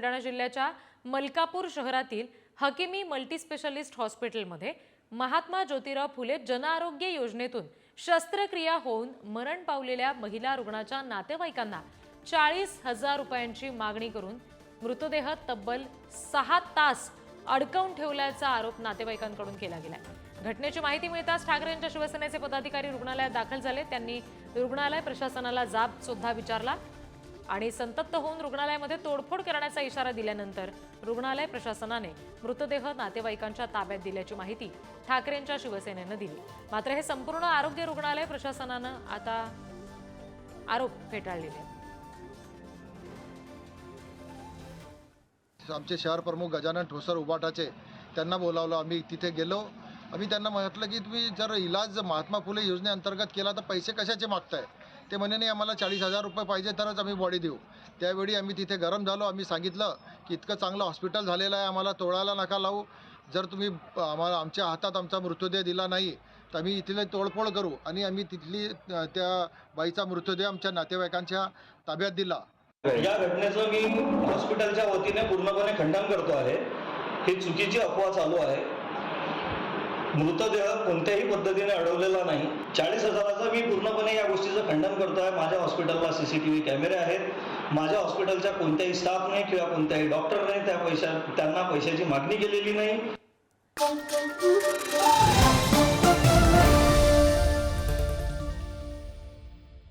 बुलढाणा जिल्ह्याच्या मलकापूर शहरातील हकिमी मल्टीस्पेशालिस्ट हॉस्पिटलमध्ये महात्मा ज्योतिराव फुले जनआरोग्य योजनेतून शस्त्रक्रिया होऊन मरण पावलेल्या महिला रुग्णाच्या नातेवाईकांना चाळीस हजार रुपयांची मागणी करून मृतदेह तब्बल सहा तास अडकवून ठेवल्याचा आरोप नातेवाईकांकडून केला गेलाय. घटनेची माहिती मिळताच ठाकरे यांच्या शिवसेनेचे पदाधिकारी रुग्णालयात दाखल झाले. त्यांनी रुग्णालय प्रशासनाला जाब सुद्धा विचारला. आणि संतप्त होऊन रुग्णालयामध्ये तोडफोड करण्याचा इशारा दिल्यानंतर रुग्णालय प्रशासनाने मृतदेह नातेवाईकांच्या ताब्यात दिल्याची माहिती ठाकरेंच्या शिवसेनेनं दिली. मात्र हे संपूर्ण आरोग्य रुग्णालय प्रशासनानं आता आरोप फेटाळलेले आमचे शहर प्रमुख गजानन ठोसर उबाटाचे त्यांना बोलावलं आम्ही तिथे गेलो. आम्ही त्यांना म्हटलं की तुम्ही जर इलाज महात्मा फुले योजनेअंतर्गत केला तर पैसे कशाचे मागताय? ते म्हणे नाही आम्हाला चाळीस हजार रुपये पाहिजे तरच आम्ही बॉडी देऊ. त्यावेळी आम्ही तिथे गरम झालो. आम्ही सांगितलं की इतकं चांगलं हॉस्पिटल झालेलं आहे आम्हाला तोडायला नका लावू. जर तुम्ही आम्हाला आमच्या हातात आमचा मृतदेह दिला नाही तर आम्ही इथले तोडफोड करू. आणि आम्ही तिथली त्या बाईचा मृतदेह आमच्या नातेवाईकांच्या ताब्यात दिला. या घटनेचं मी हॉस्पिटलच्या वतीने पूर्णपणे खंडन करतो आहे. ही चुकीची अफवा चालू आहे. मृतदेह कोणत्याही पद्धतीने अडवलेला नाही. चाळीस हजाराचा मी पूर्णपणे या गोष्टीचं खंडन करतो आहे माझ्या हॉस्पिटलला सी सी टी व्ही कॅमेरे आहेत. माझ्या हॉस्पिटलच्या कोणत्याही स्टाफने किंवा कोणत्याही डॉक्टरने त्या पैशा त्यांना पैशाची मागणी केलेली नाही.